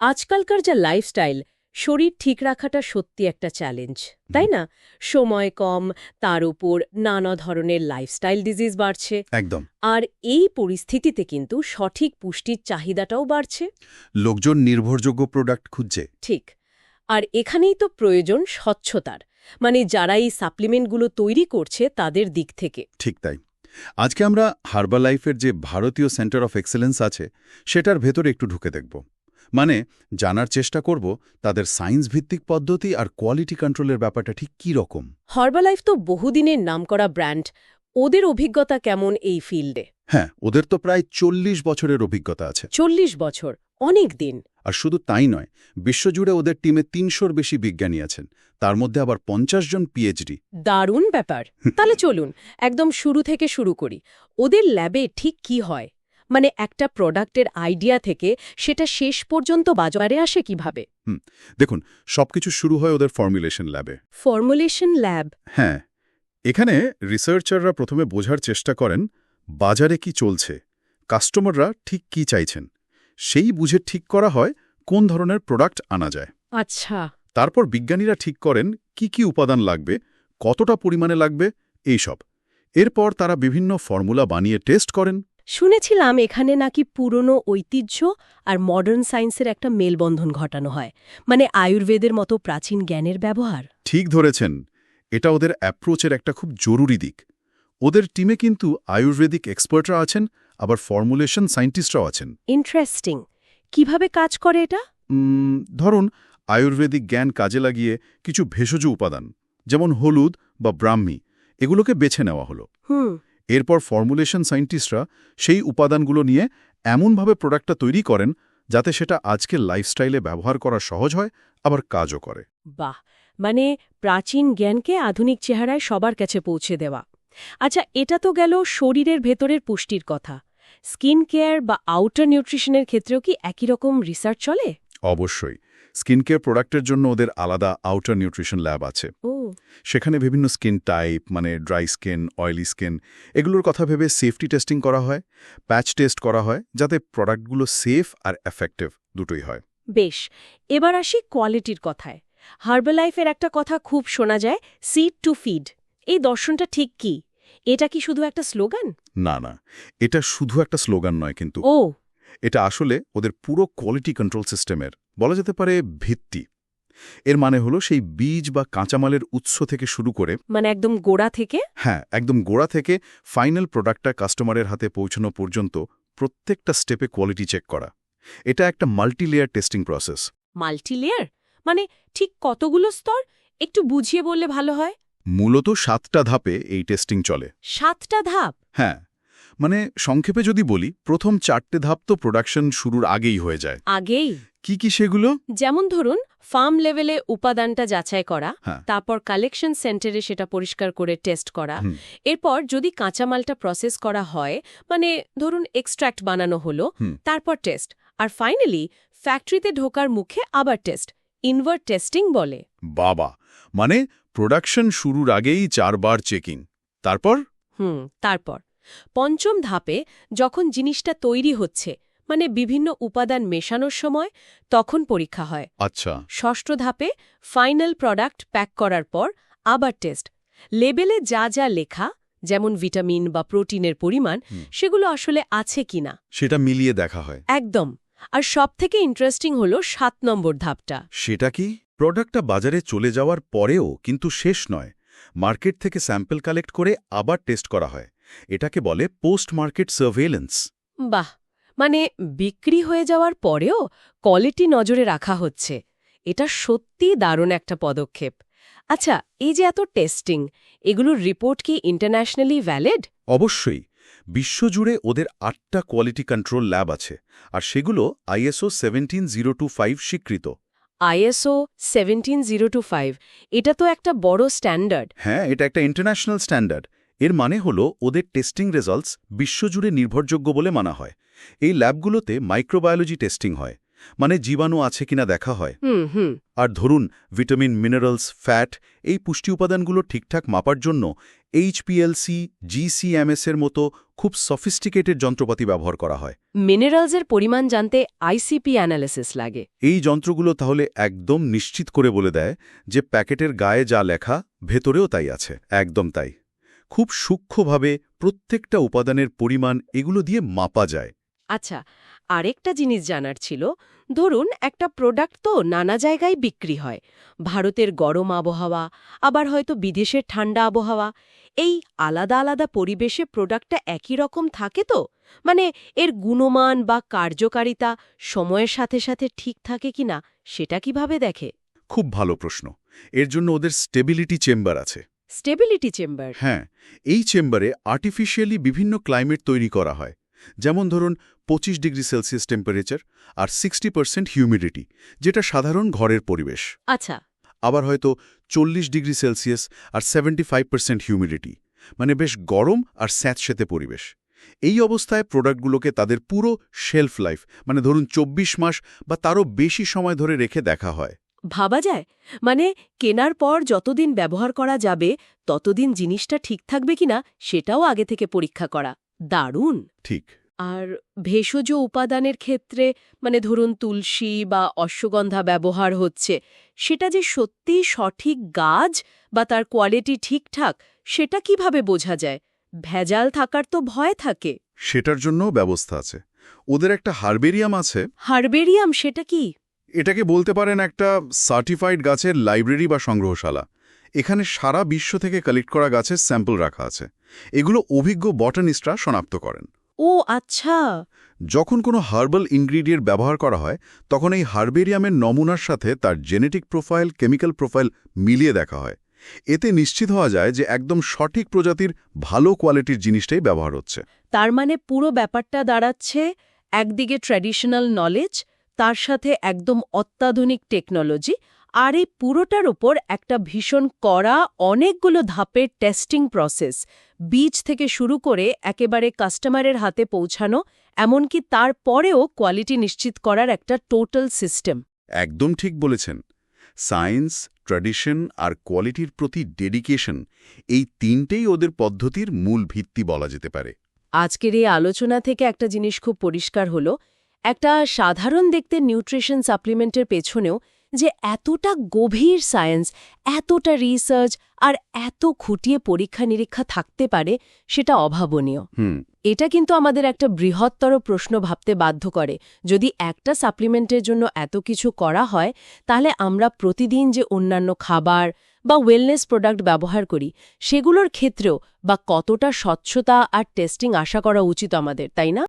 আজকালকার যা লাইফস্টাইল শরীর ঠিক রাখাটা সত্যি একটা চ্যালেঞ্জ তাই না? সময় কম তার উপর নানা ধরনের লাইফস্টাইল ডিজিজ বাড়ছে। একদম। আর এই পরিস্থিতিতে কিন্তু সঠিক পুষ্টির চাহিদাটাও বাড়ছে। লোকজন নির্ভরযোগ্য প্রোডাক্ট খুঁজছে। ঠিক। আর এখানেই তো প্রয়োজন স্বচ্ছতার মানে যারা এই সাপ্লিমেন্টগুলো তৈরি করছে তাদের দিক থেকে। ঠিক তাই। আজকে আমরা হার্বালাইফের যে ভারতীয় সেন্টার অফ এক্সেলেন্স আছে সেটার ভেতরে একটু ঢুকে দেখব। মানে জানার চেষ্টা করব তাদের সায়েন্স ভিত্তিক পদ্ধতি আর কোয়ালিটি কন্ট্রোলের ব্যাপারটা ঠিক কী রকম। হর্বালাইফ তো বহুদিনের নামকরা ব্র্যান্ড। ওদের অভিজ্ঞতা কেমন এই ফিল্ডে? হ্যাঁ ওদের তো প্রায় চল্লিশ বছরের অভিজ্ঞতা আছে। চল্লিশ বছর অনেক দিন। আর শুধু তাই নয় বিশ্বজুড়ে ওদের টিমে তিনশোর বেশি বিজ্ঞানী আছেন। তার মধ্যে আবার পঞ্চাশ জন পিএইচডি। দারুণ ব্যাপার। তাহলে চলুন একদম শুরু থেকে শুরু করি। ওদের ল্যাবে ঠিক কি হয়? মানে একটা প্রোডাক্টের আইডিয়া থেকে সেটা শেষ পর্যন্ত বাজারে আসে কীভাবে? দেখুন সবকিছু শুরু হয় ওদের ফর্মুলেশন ল্যাবে ফর্মুলেশন ল্যাব হ্যাঁ এখানে রিসার্চাররা প্রথমে বোঝার চেষ্টা করেন বাজারে কি চলছে কাস্টমাররা ঠিক কি চাইছেন সেই বুঝে ঠিক করা হয় কোন ধরনের প্রোডাক্ট আনা যায়। আচ্ছা। তারপর বিজ্ঞানীরা ঠিক করেন কি কি উপাদান লাগবে কতটা পরিমাণে লাগবে এইসব। এরপর তারা বিভিন্ন ফর্মুলা বানিয়ে টেস্ট করেন। শুনেছিলাম এখানে নাকি পুরনো ঐতিহ্য আর মডার্ন সায়েন্সের একটা মেলবন্ধন ঘটানো হয়। মানে আয়ুর্বেদের মতো প্রাচীন জ্ঞানের ব্যবহার। ঠিক ধরেছেন। এটা ওদের অ্যাপ্রোচের একটা খুব জরুরি দিক। ওদের টিমে কিন্তু আয়ুর্বেদিক এক্সপার্টরা আছেন আবার ফর্মুলেশন সায়েন্টিস্টরাও আছেন। ইন্টারেস্টিং কীভাবে কাজ করে এটা? ধরুন আয়ুর্বেদিক জ্ঞান কাজে লাগিয়ে কিছু ভেষজ উপাদান যেমন হলুদ বা ব্রাহ্মী এগুলোকে বেছে নেওয়া হলো। হুম। এরপর ফর্মুলেশন সায়েন্টিস্টরা সেই উপাদানগুলো নিয়ে এমনভাবে প্রোডাক্টটা তৈরি করেন যাতে সেটা আজকের লাইফস্টাইলে ব্যবহার করা সহজ হয় আবার কাজও করে। বাহ! মানে প্রাচীন জ্ঞানকে আধুনিক চেহারায় সবার কাছে পৌঁছে দেওয়া। আচ্ছা এটা তো গেল শরীরের ভেতরের পুষ্টির কথা। স্কিন কেয়ার বা আউটার নিউট্রিশনের ক্ষেত্রেও কি একই রকম রিসার্চ চলে? অবশ্যই। স্কিন কেয়ার প্রোডাক্টের জন্য ওদের আলাদা আউটার নিউট্রিশন ল্যাব আছে। ও। সেখানে বিভিন্ন স্কিন টাইপ মানে ড্রাই স্কিন অয়েলি স্কিন এগুলোর কথা ভেবে সেফটি টেস্টিং করা হয় প্যাচ টেস্ট করা হয় যাতে প্রোডাক্টগুলো সেফ আর এফেক্টিভ দুটোই হয়। বেশ এবার আসি কোয়ালিটির কথায়। হার্বালাইফের একটা কথা খুব শোনা যায় সিড টু ফিড এই দর্শনটা ঠিক কি? এটা কি শুধু একটা স্লোগান না না এটা শুধু একটা স্লোগান নয় কিন্তু। ও। এটা আসলে ওদের পুরো কোয়ালিটি কন্ট্রোল সিস্টেমের বলা যেতে পারে ভিত্তি। এর মানে হলো সেই বীজ বা কাঁচামালের উৎস থেকে শুরু করে মানে একদম গোড়া থেকে? হ্যাঁ একদম গোড়া থেকে ফাইনাল প্রোডাক্টটা কাস্টমারের হাতে পৌঁছানো পর্যন্ত প্রত্যেকটা স্টেপে কোয়ালিটি চেক করা। এটা একটা multi layer testing process multilayer মানে ঠিক কতগুলো স্তর? একটু বুঝিয়ে বললে ভালো হয়। মূলত সাতটা ধাপে এই টেস্টিং চলে। সাতটা ধাপ? হ্যাঁ। মানে সংক্ষেপে যদি বলি প্রথম চারটে ধাপ তো প্রোডাকশন শুরুর আগেই হয়ে যায়। আগেই? কি কি সেগুলো? যেমন ধরুন ফার্ম লেভেলে উপাদানটা যাচাই করা হ্যাঁ। তারপর কালেকশন সেন্টারে সেটা পরিষ্কার করে টেস্ট করা। এরপর যদি কাঁচামালটা প্রসেস করা হয় মানে ধরুন এক্সট্র্যাক্ট বানানো হলো তারপর টেস্ট আর ফাইনালি ফ্যাক্টরিতে ঢোকার মুখে আবার টেস্ট ইনভার্ট টেস্টিং বলে। বাবা! মানে প্রোডাকশন শুরুর আগেই চারবার চেকিং তারপর? হুম তারপর। পঞ্চম ধাপে যখন জিনিসটা তৈরি হচ্ছে মানে বিভিন্ন উপাদান মেশানোর সময় তখন পরীক্ষা হয়। আচ্ছা। ষষ্ঠ ধাপে ফাইনাল প্রোডাক্ট প্যাক করার পর আবার টেস্ট। লেবেলে যা যা লেখা যেমন ভিটামিন বা প্রোটিনের পরিমাণ সেগুলো আসলে আছে কিনা সেটা মিলিয়ে দেখা হয়। একদম। আর সবথেকে ইন্টারেস্টিং হল সাত নম্বর ধাপটা। সেটা কি? প্রোডাক্টটা বাজারে চলে যাওয়ার পরেও কিন্তু শেষ নয়। মার্কেট থেকে স্যাম্পল কালেক্ট করে আবার টেস্ট করা হয়। এটাকে বলে পোস্ট মার্কেট সার্ভেলেন্স। বাহ! মানে বিক্রি হয়ে যাওয়ার পরেও কোয়ালিটি নজরে রাখা হচ্ছে। এটা সত্যিই দারুণ একটা পদক্ষেপ। আচ্ছা এই যে এত টেস্টিং এগুলোর রিপোর্ট কি ইন্টারন্যাশনালি ভ্যালিড? অবশ্যই। বিশ্বজুড়ে ওদের আটটা কোয়ালিটি কন্ট্রোল ল্যাব আছে আর সেগুলো ISO seventeen zero two five স্বীকৃত। ISO seventeen zero two five এটা তো একটা বড় স্ট্যান্ডার্ড। হ্যাঁ এটা একটা ইন্টারন্যাশনাল স্ট্যান্ডার্ড। এর মানে হলো ওদের টেস্টিং রেজাল্টস বিশ্বজুড়ে নির্ভরযোগ্য বলে মানা হয়। এই ল্যাবগুলোতে মাইক্রোবায়োলজি টেস্টিং হয় মানে জীবাণু আছে কিনা দেখা হয়। আর ধরুন ভিটামিন মিনারেলস ফ্যাট এই পুষ্টি উপাদানগুলো ঠিকঠাক মাপার জন্য এইচপিএলসি জিসিএমএস এর মতো খুব সফিস্টিকেটেড যন্ত্রপাতি ব্যবহার করা হয়। মিনারেলসের পরিমাণ জানতে আইসিপি অ্যানালিসিস লাগে। এই যন্ত্রগুলো তাহলে একদম নিশ্চিত করে বলে দেয় যে প্যাকেটের গায়ে যা লেখা ভেতরেও তাই আছে। একদম তাই। খুব সূক্ষ্মভাবে প্রত্যেকটা উপাদানের পরিমাণ এগুলো দিয়ে মাপা যায়। আচ্ছা আরেকটা জিনিস জানার ছিল ধরুন একটা প্রোডাক্ট তো নানা জায়গায় বিক্রি হয় ভারতের গরম আবহাওয়া আবার হয়তো বিদেশের ঠান্ডা আবহাওয়া এই আলাদা আলাদা পরিবেশে প্রোডাক্টটা একই রকম থাকে তো? মানে এর গুণমান বা কার্যকারিতা সময়ের সাথে সাথে ঠিক থাকে কিনা সেটা কীভাবে দেখে? খুব ভালো প্রশ্ন। এর জন্য ওদের স্টেবিলিটি চেম্বার আছে। Stability chamber. হ্যাঁ এই চেম্বারে আর্টিফিশিয়ালি বিভিন্ন ক্লাইমেট তৈরি করা হয়। যেমন ধরুন পঁচিশ ডিগ্রি সেলসিয়াস টেম্পারেচার আর সিক্সটি পার্সেন্ট হিউমিডিটি যেটা সাধারণ ঘরের পরিবেশ। আচ্ছা। আবার হয়তো চল্লিশ ডিগ্রি সেলসিয়াস আর সেভেন্টি ফাইভ পার্সেন্ট হিউমিডিটি মানে বেশ গরম আর স্যাঁতসেতে পরিবেশ। এই অবস্থায় প্রোডাক্টগুলোকে তাদের পুরো শেলফ লাইফ মানে ধরুন চব্বিশ মাস বা তারও বেশি সময় ধরে রেখে দেখা হয়। ভাবা যায়? মানে কেনার পর যতদিন ব্যবহার করা যাবে ততদিন জিনিসটা ঠিক থাকবে কিনা সেটাও আগে থেকে পরীক্ষা করা। দারুণ! ঠিক। আর ভেষজ উপাদানের ক্ষেত্রে মানে ধরুন তুলসী বা অশ্বগন্ধা ব্যবহার হচ্ছে সেটা যে সত্যি সঠিক গাছ বা তার কোয়ালিটি ঠিকঠাক সেটা কীভাবে বোঝা যায়? ভেজাল থাকার তো ভয় থাকে। সেটার জন্যও ব্যবস্থা আছে। ওদের একটা হার্বেরিয়াম আছে। হারবেরিয়াম সেটা কি? এটাকে বলতে পারেন একটা সার্টিফাইড গাছের লাইব্রেরি বা সংগ্রহশালা। এখানে সারা বিশ্ব থেকে কালেক্ট করা গাছের স্যাম্পল রাখা আছে। এগুলো অভিজ্ঞ বটানিস্টরা শনাক্ত করেন। ও আচ্ছা। যখন কোনো হার্বাল ইনগ্রিডিয়েন্ট ব্যবহার করা হয় তখন এই হার্বেরিয়ামের নমুনার সাথে তার জেনেটিক প্রোফাইল কেমিক্যাল প্রোফাইল মিলিয়ে দেখা হয়। এতে নিশ্চিত হওয়া যায় যে একদম সঠিক প্রজাতির ভালো কোয়ালিটির জিনিসটাই ব্যবহার হচ্ছে। তার মানে পুরো ব্যাপারটা দাঁড়াচ্ছে একদিকে ট্র্যাডিশনাল নলেজ তার সাথে একদম অত্যাধুনিক টেকনোলজি আর এই পুরোটার ওপর একটা ভীষণ কড়া অনেকগুলো ধাপের টেস্টিং প্রসেস। বীজ থেকে শুরু করে একেবারে কাস্টমারের হাতে পৌঁছানো এমনকি তারপরেও কোয়ালিটি নিশ্চিত করার একটা টোটাল সিস্টেম। একদম ঠিক বলেছেন। সায়েন্স ট্র্যাডিশন আর কোয়ালিটির প্রতি ডেডিকেশন এই তিনটেই ওদের পদ্ধতির মূল ভিত্তি বলা যেতে পারে। আজকের এই আলোচনা থেকে একটা জিনিস খুব পরিষ্কার হলো একটা সাধারণ দেখতে নিউট্রিশন সাপ্লিমেন্টের পেছনেও যে এতটা গভীর সায়েন্স এতটা রিসার্চ আর এত খুঁটিয়ে পরীক্ষা নিরীক্ষা থাকতে পারে সেটা অভাবনীয়। এটা কিন্তু আমাদের একটা বৃহত্তর প্রশ্ন ভাবতে বাধ্য করে। যদি একটা সাপ্লিমেন্টের জন্য এত কিছু করা হয় তাহলে আমরা প্রতিদিন যে অন্যান্য খাবার বা ওয়েলনেস প্রোডাক্ট ব্যবহার করি সেগুলোর ক্ষেত্রেও বা কতটা স্বচ্ছতা আর টেস্টিং আশা করা উচিত আমাদের তাই না?